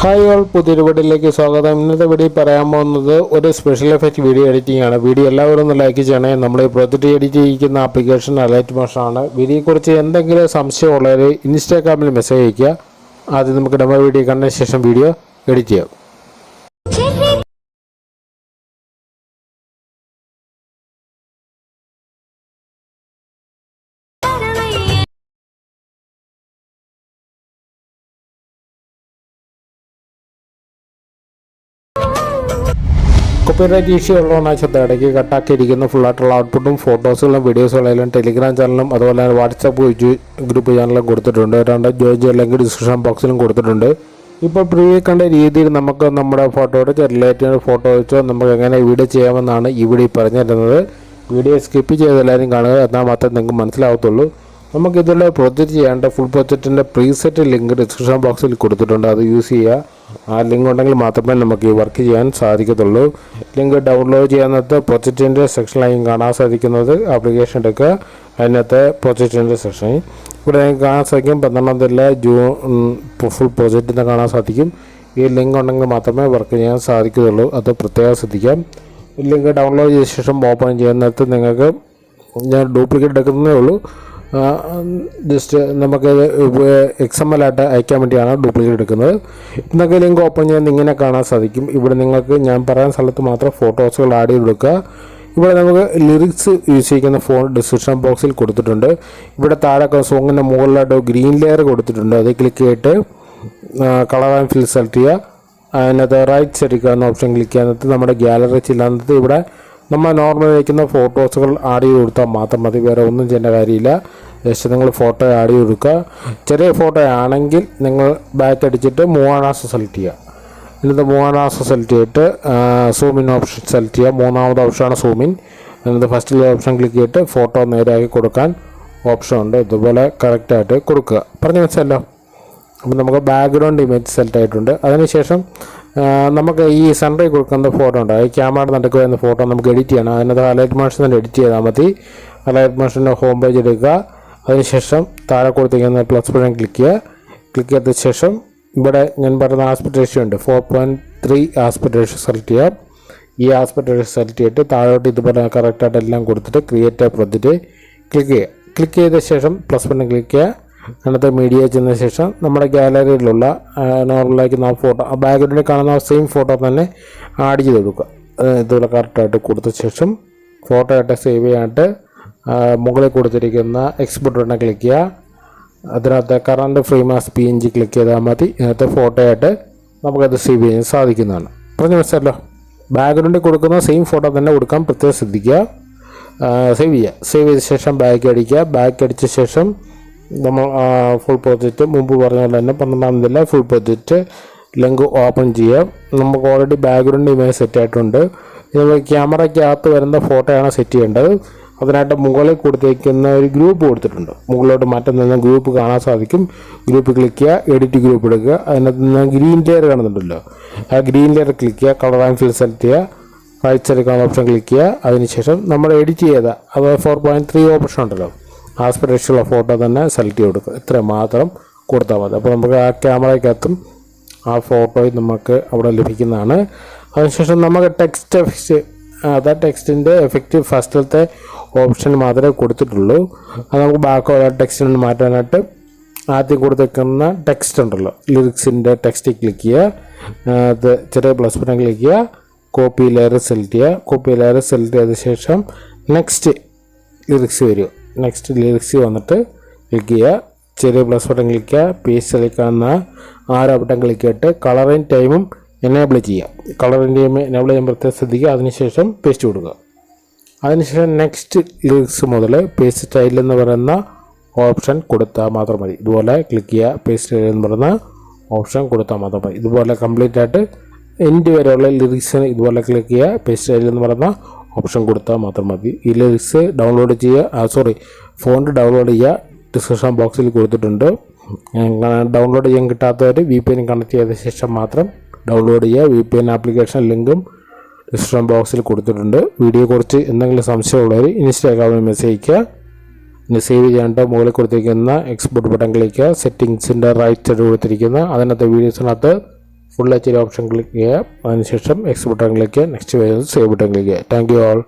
Hi all പുതിയൊരു വീഡിയോയിലേക്ക് സ്വാഗതം. ഇന്നത്തെ വീഡിയോ പറയാൻ പോകുന്നത് ഒരു സ്പെഷ്യൽ എഫക്റ്റ് വീഡിയോ എഡിറ്റിംഗ് ആണ്. വീഡിയോ എല്ലാവരും ഒന്ന് ലൈക്ക് ചെയ്യണേ. നമ്മൾ ഈ പ്രൊജക്റ്റ് എഡിറ്റ് ചെയ്യിക്കുന്ന ആപ്ലിക്കേഷൻ അലൈറ്റ് മോഷനാണ് വീഡിയോയെക്കുറിച്ച് എന്തെങ്കിലും സംശയമുള്ളവർ ഇൻസ്റ്റാഗ്രാമിൽ മെസ്സേജ് അയയ്ക്കുക. ആദ്യം നമുക്ക് ഡെമോ വീഡിയോ കണ്ടതിന് ശേഷം വീഡിയോ എഡിറ്റ് ചെയ്യാം. കോപ്പിറൈറ്റ് ഇഷ്യൂ ഉള്ളതാണ് ശ്രദ്ധ ഇടയ്ക്ക് കട്ടാക്കിയിരിക്കുന്ന. ഫുള്ളായിട്ടുള്ള ഔട്ട്പുട്ടും ഫോട്ടോസുകളും വീഡിയോസുകളായാലും ടെലിഗ്രാം ചാനലും അതുപോലെ തന്നെ വാട്സപ്പ് ഗ്രൂപ്പ് ചാനലും കൊടുത്തിട്ടുണ്ട്. രണ്ട് ജോയിൻ അല്ലെങ്കിൽ ഡിസ്ക്രിപ്ഷൻ ബോക്സിലും കൊടുത്തിട്ടുണ്ട്. ഇപ്പോൾ പ്രീവിയ കണ്ട രീതിയിൽ നമുക്ക് നമ്മുടെ ഫോട്ടോയുടെ റിലേറ്റഡ് ഫോട്ടോ വെച്ചോ നമുക്ക് എങ്ങനെ വീഡിയോ ചെയ്യാമെന്നാണ് ഈ വീഡിയോ പറഞ്ഞു തരുന്നത് വീഡിയോ സ്കിപ്പ് ചെയ്ത് എല്ലാവരും കാണുക. എന്നാൽ മാത്രമേ നിങ്ങൾക്ക് മനസ്സിലാവത്തുള്ളൂ. നമുക്ക് ഇതിൽ പ്രൊജക്റ്റ് ചെയ്യേണ്ട ഫുൾ പ്രൊജക്റ്റിന്റെ പ്രീസെറ്റ് ലിങ്ക് ഡിസ്ക്രിപ്ഷൻ ബോക്സിൽ കൊടുത്തിട്ടുണ്ട്. അത് യൂസ് ചെയ്യുക ആ ലിങ്ക് ഉണ്ടെങ്കിൽ മാത്രമേ നമുക്ക് ഈ വർക്ക് ചെയ്യാൻ സാധിക്കത്തുള്ളൂ. ലിങ്ക് ഡൗൺലോഡ് ചെയ്യാനകത്ത് പ്രൊജക്റ്റിന്റെ സെക്ഷനിലായും കാണാൻ സാധിക്കുന്നത്. ആപ്ലിക്കേഷൻ എടുക്കുക അതിനകത്ത് പ്രൊജക്റ്റിന്റെ സെക്ഷൻ ഇവിടെ കാണാൻ സാധിക്കും. പന്ത്രണ്ടാം തീയതി ജൂൺ ഫുൾ പ്രൊജക്റ്റിനെ കാണാൻ സാധിക്കും. ഈ ലിങ്ക് ഉണ്ടെങ്കിൽ മാത്രമേ വർക്ക് ചെയ്യാൻ സാധിക്കുകയുള്ളൂ അത് പ്രത്യേകം ശ്രദ്ധിക്കാം. ലിങ്ക് ഡൗൺലോഡ് ചെയ്ത ശേഷം ഓപ്പൺ ചെയ്യുന്നിടത്ത് നിങ്ങൾക്ക് ഞാൻ ഡ്യൂപ്ലിക്കേറ്റ് എടുക്കുന്നതേ ഉള്ളൂ. ജസ്റ്റ് നമുക്ക് എക്സ് എം എൽ ആയിട്ട് അയക്കാൻ വേണ്ടിയാണ് ഡ്യൂപ്ലിക്കേറ്റ് എടുക്കുന്നത്. ഇന്നൊക്കെ ലിങ്ക് ഓപ്പൺ ചെയ്യാൻ ഇങ്ങനെ കാണാൻ സാധിക്കും. ഇവിടെ നിങ്ങൾക്ക് ഞാൻ പറയുന്ന സ്ഥലത്ത് മാത്രം ഫോട്ടോസുകൾ ആഡ് ചെയ്ത് കൊടുക്കുക ഇവിടെ നമുക്ക് ലിറിക്സ് യൂസ് ചെയ്യുന്ന ഫോൺ ഡിസ്ക്രിപ്ഷൻ ബോക്സിൽ കൊടുത്തിട്ടുണ്ട്. ഇവിടെ താഴെ സോങ്ങിന്റെ മുകളിലായിട്ട് ഗ്രീൻ ലെയർ കൊടുത്തിട്ടുണ്ട്. അത് ക്ലിക്ക് ചെയ്തിട്ട് കളർ ആൻഡ് ഫിൽ സെലക്ട് ചെയ്യുക. അതിനകത്ത് റൈറ്റ് സൈഡിൽ ഓപ്ഷൻ ക്ലിക്ക് ചെയ്യാൻ നമ്മുടെ ഗ്യാലറി ചില്ലാനത്ത് ഇവിടെ നമ്മൾ നോർമൽ വയ്ക്കുന്ന ഫോട്ടോസുകൾ ആഡ് ചെയ്ത് കൊടുത്താൽ മാത്രം മതി. വേറെ ഒന്നും ചെയ്യേണ്ട കാര്യമില്ല. ജസ്റ്റ് നിങ്ങൾ ഫോട്ടോ ആഡ് ചെയ്ത് കൊടുക്കുക. ചെറിയ ഫോട്ടോ ആണെങ്കിൽ നിങ്ങൾ ബാക്ക് അടിച്ചിട്ട് മൂവാണാസ് സെലക്ട് ചെയ്യുക. എന്നിട്ട് മൂവാണാസ് സെലക്ട് ചെയ്തിട്ട് സൂമിൻ ഓപ്ഷൻ സെലക്ട് ചെയ്യുക. മൂന്നാമത് ഓപ്ഷനാണ് സൂമിൻ എന്നിട്ട് ഫസ്റ്റിലെ ഓപ്ഷൻ ക്ലിക്ക് ചെയ്തിട്ട് ഫോട്ടോ നേരെയാക്കി കൊടുക്കാൻ ഓപ്ഷൻ ഉണ്ട്. ഇതുപോലെ കറക്റ്റായിട്ട് കൊടുക്കുക. പറഞ്ഞു മനസ്സിലല്ലോ അപ്പോൾ നമുക്ക് ബാക്ക്ഗ്രൗണ്ട് ഇമേജ് സെലക്ട് ആയിട്ടുണ്ട്. അതിനുശേഷം നമുക്ക് ഈ സെന്ററിൽ കൊടുക്കുന്ന ഫോട്ടോ ഉണ്ട്. ഈ ക്യാമറ നടക്കുക എന്ന ഫോട്ടോ നമുക്ക് എഡിറ്റ് ചെയ്യണം. അതിനകത്ത് ഹൈലൈറ്റ് മോഷൻ തന്നെ എഡിറ്റ് ചെയ്താൽ മതി. ഹൈലൈറ്റ് മോഷന്റെ ഹോം പേജ് എടുക്കുക അതിനുശേഷം താഴെ കൊടുത്തിരിക്കുന്ന പ്ലസ് ബട്ടൺ ക്ലിക്ക് ചെയ്യുക. ക്ലിക്ക് ചെയ്ത ശേഷം ഇവിടെ ഞാൻ പറയുന്ന ആസ്പെക്ട് റേഷ്യോ ഉണ്ട്. Four point three aspect ratio select ചെയ്യാം. ഈ ആസ്പെക്ട് റേഷ്യോ സെലക്ട് ചെയ്തിട്ട് താഴോട്ട് ഇതുപോലെ കറക്റ്റായിട്ട് എല്ലാം കൊടുത്തിട്ട് ക്രിയേറ്റ് പ്രൊജക്റ്റ് ക്ലിക്ക് ചെയ്യുക. ക്ലിക്ക് ചെയ്ത ശേഷം പ്ലസ് ബട്ടൺ ക്ലിക്ക് ചെയ്യുക. അതിനകത്ത് മീഡിയ ചെന്ന ശേഷം നമ്മുടെ ഗാലറിയിലുള്ള നോർമലായിരിക്കുന്ന ആ ഫോട്ടോ ആ ബാക്ക്ഗ്രൗണ്ടിൽ കാണുന്ന ആ സെയിം ഫോട്ടോ തന്നെ ആഡ് ചെയ്ത് കൊടുക്കുക. ഇതുപോലെ കറക്റ്റായിട്ട് കൊടുത്ത ശേഷം ഫോട്ടോ ആയിട്ട് സേവ് ചെയ്യാനായിട്ട് മുകളിൽ കൊടുത്തിരിക്കുന്ന എക്സ്പോർട്ട് ബട്ടൺ ക്ലിക്ക് ചെയ്യുക. അതിനകത്ത് current frame as P N G click ചെയ്താൽ മതി. ഇതിനകത്ത് ഫോട്ടോ ആയിട്ട് നമുക്കത് സേവ് ചെയ്യാൻ സാധിക്കുന്നതാണ്. പറഞ്ഞു മനസ്സിലല്ലോ ബാക്ക്ഗ്രൗണ്ടിൽ കൊടുക്കുന്ന സെയിം ഫോട്ടോ തന്നെ കൊടുക്കാൻ പ്രത്യേകം ശ്രദ്ധിക്കുക. സേവ് ചെയ്യുക. സേവ് ചെയ്ത ശേഷം ബാക്ക് അടിക്കുക. ബാക്ക് അടിച്ച ശേഷം നമ്മൾ ഫുൾ പ്രൊജക്റ്റ് മുമ്പ് പറഞ്ഞ പോലെ തന്നെ പന്ത്രണ്ടാം തീയതി ഫുൾ പ്രൊജക്റ്റ് ലിങ്ക് ഓപ്പൺ ചെയ്യാം. നമുക്ക് ഓൾറെഡി ബാക്ക്ഗ്രൗണ്ട് ഇമേജ് സെറ്റ് ആയിട്ടുണ്ട്. ഇതുപോലെ ക്യാമറയ്ക്കകത്ത് വരുന്ന ഫോട്ടോയാണ് സെറ്റ് ചെയ്യേണ്ടത്. അതിനായിട്ട് മുകളിൽ കൊടുത്തേക്കുന്ന ഒരു ഗ്രൂപ്പ് കൊടുത്തിട്ടുണ്ട്. മുകളിലോട്ട് മാറ്റം നിന്ന് ഗ്രൂപ്പ് കാണാൻ സാധിക്കും. ഗ്രൂപ്പ് ക്ലിക്ക് ചെയ്യുക എഡിറ്റ് ഗ്രൂപ്പ് എടുക്കുക. അതിനകത്ത് നിന്ന് ഗ്രീൻ ലെയർ കാണുന്നുണ്ടല്ലോ. ആ ഗ്രീൻ ലെയർ ക്ലിക്ക് ചെയ്യുക കളർ ആൻഡ് ഫിൽ സെലക്ട് ചെയ്യുക. റൈറ്റ് സൈഡിൽ കാണുന്ന ഓപ്ഷൻ ക്ലിക്ക് ചെയ്യുക. അതിനുശേഷം നമ്മൾ എഡിറ്റ് ചെയ്ത അത് ഫോർ പോയിന്റ് ത്രീ ഓപ്ഷൻ ഉണ്ടല്ലോ. ആസ്പിറേഷനുള്ള ഫോട്ടോ തന്നെ സെലക്ട് ചെയ്ത് കൊടുക്കുക. ഇത്ര മാത്രം കൊടുത്താൽ മതി. അപ്പോൾ നമുക്ക് ആ ക്യാമറയ്ക്കകത്തും ആ ഫോട്ടോയും നമുക്ക് അവിടെ ലഭിക്കുന്നതാണ്. അതിനുശേഷം നമുക്ക് ടെക്സ്റ്റ് എഫക്റ്റ് അതാ ടെക്സ്റ്റിന്റെ എഫക്റ്റ് ഫസ്റ്റിലത്തെ ഓപ്ഷൻ മാത്രമേ കൊടുത്തിട്ടുള്ളൂ. അത് നമുക്ക് ബാക്കി ടെക്സ്റ്റിന് മാറ്റാനായിട്ട് ആദ്യം കൊടുത്തേക്കുന്ന ടെക്സ്റ്റ് ഉണ്ടല്ലോ. ലിറിക്സിന്റെ ടെക്സ്റ്റ് ക്ലിക്ക് ചെയ്യുക. അത് ചെറിയ പ്ലസ് ബട്ടൺ ക്ലിക്ക് ചെയ്യുക. കോപ്പി ലെയർ സെലക്ട് ചെയ്യുക. കോപ്പി ലെയർ സെലക്ട് ചെയ്ത ശേഷം നെക്സ്റ്റ് ലിറിക്സ് വരും നെക്സ്റ്റ് ലിറിക്സ് വന്നിട്ട് ക്ലിക്ക് ചെയ്യുക ചെറിയ പ്ലസ് ബട്ടൺ ക്ലിക്ക് ചെയ്യുക പേസ്റ്റ് സെലക്ട് ആറ് ബട്ടൺ ക്ലിക്ക് ചെയ്തിട്ട് കളറിങ് ടൈമും എനേബിൾ ചെയ്യുക. കളറിങ് ടൈം എനേബിൾ ചെയ്യാൻ ശ്രദ്ധിക്കുക. അതിനുശേഷം പേസ്റ്റ് കൊടുക്കുക. അതിനുശേഷം നെക്സ്റ്റ് ലിറിക്സ് മുതൽ പേസ്റ്റ് സ്റ്റൈൽ എന്ന് പറയുന്ന ഓപ്ഷൻ കൊടുത്താൽ മാത്രം മതി. ഇതുപോലെ ക്ലിക്ക് ചെയ്യുക പേസ്റ്റ് സ്റ്റൈൽ എന്ന് പറയുന്ന ഓപ്ഷൻ കൊടുത്താൽ മാത്രം മതി. ഇതുപോലെ കംപ്ലീറ്റ് ആയിട്ട് എൻഡ് വരെയുള്ള ലിറിക്സിന് ഇതുപോലെ ക്ലിക്ക് ചെയ്യുക പേസ്റ്റ് സ്റ്റൈൽ എന്ന് പറയുന്ന ഓപ്ഷൻ കൊടുത്താൽ മാത്രം മതി. ഈ ലിറിക്സ് ഡൗൺലോഡ് ചെയ്യുക സോറി ഫോണ്ട് ഡൗൺലോഡ് ചെയ്യുക ഡിസ്ക്രിപ്ഷൻ ബോക്സിൽ കൊടുത്തിട്ടുണ്ട്. ഡൗൺലോഡ് ചെയ്യാൻ കിട്ടാത്തവർ വി പി എൻ കണക്ട് ചെയ്ത ശേഷം മാത്രം ഡൗൺലോഡ് ചെയ്യുക വി പി എൻ ആപ്ലിക്കേഷൻ ലിങ്കും ഡിസ്ക്രിപ്ഷൻ ബോക്സിൽ കൊടുത്തിട്ടുണ്ട്. വീഡിയോയെക്കുറിച്ച് എന്തെങ്കിലും സംശയമുള്ളവർ ഇൻസ്റ്റാഗ്രാമിൽ മെസ്സേജ് അയയ്ക്കുക. ഇനി സേവ് ചെയ്യാണ്ട് മുകളിൽ കൊടുത്തിരിക്കുന്ന എക്സ്പോർട്ട് ബട്ടൺ ക്ലിക്ക് സെറ്റിങ്സിന്റെ റൈറ്റ് സൈഡ് കൊടുത്തിരിക്കുന്ന അതിനകത്ത് വീഡിയോസിനകത്ത് ഫുൾ എച്ച് ഓപ്ഷൻ ക്ലിക്ക് ചെയ്യുക അതിനുശേഷം എക്സ് ബട്ടൺ ക്ലിക്ക് ചെയ്യുക നെക്സ്റ്റ് വരുന്നത് സേവ് ബട്ടൺ ക്ലിക്ക് ചെയ്യുക താങ്ക് യു ആൾ